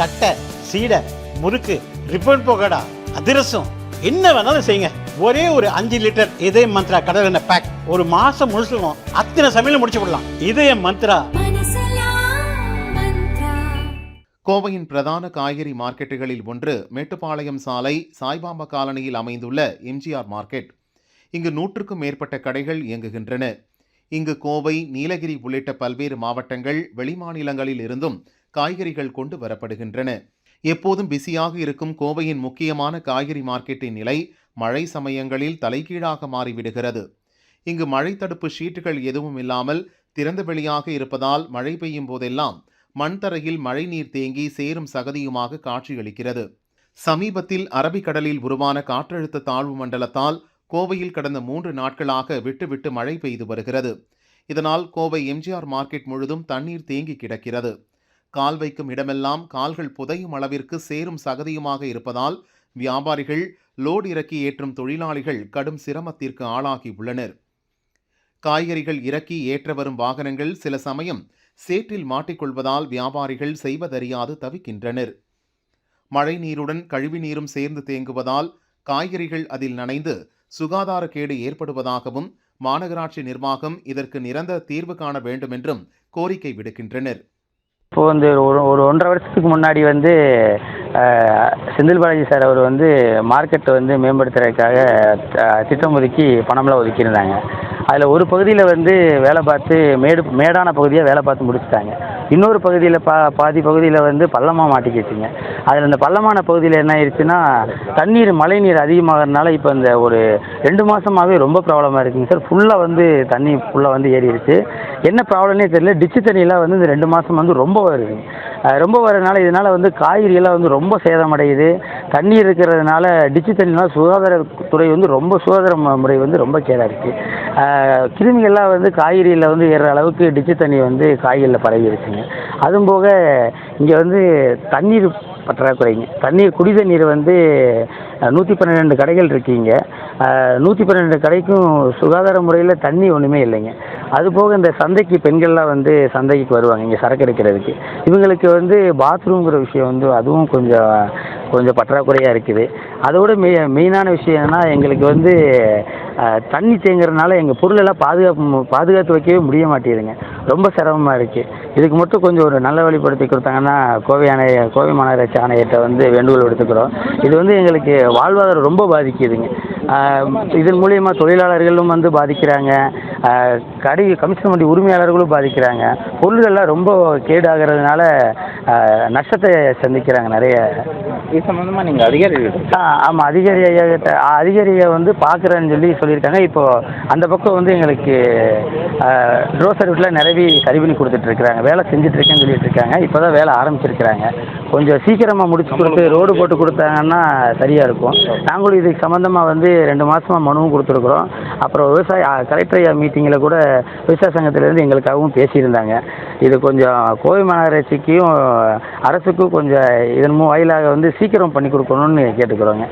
தட்டை சீடை முறுக்கு ரிப்பன் போகடா அதிரசம். என்ன வேணாலும் செய்யுங்க. ஒரே ஒரு அஞ்சு லிட்டர் இதய மந்த்ரா கடல் எண்ணெய் பேக் ஒரு மாசம் முழுசுக்கும் அத்தனை சமையலும் முடிச்சு விடலாம். இதய மந்த்ரா. கோவையின் பிரதான காய்கறி மார்க்கெட்டுகளில் ஒன்று மேட்டுப்பாளையம் சாலை சாய்பாபா காலனியில் அமைந்துள்ள எம்ஜிஆர் மார்க்கெட். இங்கு நூற்றுக்கும் மேற்பட்ட கடைகள் இயங்குகின்றன. இங்கு கோவை நீலகிரி உள்ளிட்ட பல்வேறு மாவட்டங்கள் வெளிமாநிலங்களில் இருந்தும் காய்கறிகள் கொண்டு வரப்படுகின்றன. எப்போதும் பிஸியாக இருக்கும் கோவையின் முக்கியமான காய்கறி மார்க்கெட்டின் நிலை மழை சமயங்களில் தலைகீழாக மாறிவிடுகிறது. இங்கு மழை தடுப்பு ஷீட்டுகள் எதுவும் இல்லாமல் திறந்த வெளியாக இருப்பதால் மழை பெய்யும் போதெல்லாம் மண்தரையில் மழைநீர் தேங்கி சேரும் சகதியுமாக காட்சியளிக்கிறது. சமீபத்தில் அரபிக்கடலில் உருவான காற்றழுத்த தாழ்வு மண்டலத்தால் கோவையில் கடந்த மூன்று நாட்களாக விட்டுவிட்டு மழை பெய்து வருகிறது. இதனால் கோவை எம்ஜிஆர் மார்க்கெட் முழுதும் தண்ணீர் தேங்கி கிடக்கிறது. கால் வைக்கும் இடமெல்லாம் கால்கள் புதையும் அளவிற்கு சேரும் சகதியுமாக இருப்பதால் வியாபாரிகள் லோடு இறக்கி ஏற்றும் தொழிலாளிகள் கடும் சிரமத்திற்கு ஆளாகி உள்ளனர். காய்கறிகள் இறக்கி ஏற்ற வரும் வாகனங்கள் சில சமயம் சேற்றில் மாட்டிக்கொள்வதால் வியாபாரிகள் செய்வதறியாது தவிக்கின்றனர். மழை நீருடன் கழிவு நீரும் சேர்ந்து தேங்குவதால் காய்கறிகள் அதில் நனைந்து சுகாதாரக்கேடு ஏற்படுவதாகவும் மாநகராட்சி நிர்வாகம் இதற்கு நிரந்தர தீர்வு காண வேண்டுமென்றும் கோரிக்கை விடுக்கின்றனர். இப்போது வந்து ஒரு ஒரு ஒன்றரை வருஷத்துக்கு முன்னாடி வந்து செந்தில் பாலாஜி சார் அவர் வந்து மார்க்கெட்டை வந்து மேம்படுத்துறதுக்காக திட்டம் ஒதுக்கி பணம்லாம் ஒதுக்கியிருந்தாங்க. அதில் ஒரு பகுதியில் வந்து வேலை பார்த்து மேடு மேடான பகுதியாக வேலை பார்த்து முடிச்சிட்டாங்க. இன்னொரு பகுதியில் பா பாதி பகுதியில் வந்து பள்ளமாக மாட்டிக்கிச்சுங்க. அதில் இந்த பள்ளமான பகுதியில் என்ன ஆயிடுச்சுன்னா தண்ணீர் மழை நீர் அதிகமாகறதுனால இப்போ இந்த ஒரு ரெண்டு மாதமாகவே ரொம்ப ப்ராப்ளமாக இருக்குங்க சார். ஃபுல்லாக வந்து தண்ணி ஃபுல்லாக வந்து ஏறிடுச்சு. என்ன ப்ராப்ளம்னே தெரியல. டிச்சு தண்ணியெல்லாம் வந்து இந்த ரெண்டு மாதம் வந்து ரொம்ப வருதுங்க ரொம்ப வரதுனால இதனால் வந்து காய்கறியெல்லாம் வந்து ரொம்ப சேதமடையுது. தண்ணீர் இருக்கிறதுனால டிச்சு தண்ணினால சுகாதாரத்துறை வந்து ரொம்ப சுகாதார முறை வந்து ரொம்ப கேடாக இருக்குது கிருமிகள்லாம் வந்து காய்கறியில் வந்து ஏறுற அளவுக்கு டிச்சு தண்ணி வந்து காய்கறியில் பரவிடுச்சுங்க அதுவும் போக இங்கே வந்து தண்ணீர் பற்றாக்குறைங்க. தண்ணீர் குடி தண்ணீர் வந்து நூற்றி பன்னிரெண்டு கடைகள் இருக்கீங்க. நூற்றி பன்னெண்டு கடைக்கும் சுகாதார முறையில் தண்ணி ஒன்றுமே இல்லைங்க. அதுபோக இந்த சந்தைக்கு பெண்கள்லாம் வந்து சந்தைக்கு வருவாங்க இங்கே சரக்கு எடுக்கிறதுக்கு. இவங்களுக்கு வந்து பாத்ரூம்ங்கிற விஷயம் வந்து அதுவும் கொஞ்சம் கொஞ்சம் பற்றாக்குறையாக இருக்குது. அதோட மெ மெயினான விஷயம் எங்களுக்கு வந்து தண்ணி தேங்குறதுனால எங்கள் பொருளெல்லாம் பாதுகாப்பு பாதுகாத்து வைக்கவே முடிய மாட்டேங்குதுங்க. ரொம்ப சிரமமாக இருக்குது இதுக்கு மட்டும் கொஞ்சம் ஒரு நல்ல வழிப்படுத்தி கொடுத்தாங்கன்னா கோவை ஆணைய கோவை மாநகராட்சி ஆணையத்தை வந்து வேண்டுகோள் எடுத்துக்கிறோம் இது வந்து எங்களுக்கு வாழ்வாதாரம் ரொம்ப பாதிக்குதுங்க. இதன் மூலியமாக தொழிலாளர்களும் வந்து பாதிக்கிறாங்க. கடை கமிஷன் வண்டி உரிமையாளர்களும் பாதிக்கிறாங்க. பொருள்கள்லாம் ரொம்ப கேடாகிறதுனால நஷ்டத்தை சந்திக்கிறாங்க நிறைய. இது சம்மந்தமாக நீங்கள் அதிகாரிகள் ஆ ஆமாம் அதிகாரி ஐயா கிட்ட அதிகாரியை வந்து பார்க்குறேன்னு சொல்லி சொல்லியிருக்காங்க. இப்போ அந்த பக்கம் வந்து எங்களுக்கு ட்ரோ சர்வீஸில் நிறவி சரி பண்ணி கொடுத்துட்ருக்குறாங்க. வேலை செஞ்சுட்ருக்கேன்னு சொல்லிட்டு இருக்காங்க இப்போ தான் வேலை ஆரம்பிச்சிருக்கிறாங்க. கொஞ்சம் சீக்கிரமாக முடிச்சு கொடுத்து ரோடு போட்டு கொடுத்தாங்கன்னா சரியாக இருக்கும். நாங்களும் இதுக்கு சம்மந்தமாக வந்து ரெண்டு மாதமாக மனுவும் கொடுத்துருக்குறோம். அப்புறம் விவசாய கலெக்டர் ஐயா மீட்டிங்கில் கூட விவசாய சங்கத்திலேருந்து எங்களுக்காகவும் பேசியிருந்தாங்க. இது கொஞ்சம் கோவை மாநகராட்சிக்கும் அரசுக்கும் கொஞ்சம் இதன் மூ வாயிலாக வந்து சீக்கிரம் பண்ணி கொடுக்கணும்னு கேட்டுக்கிறோங்க.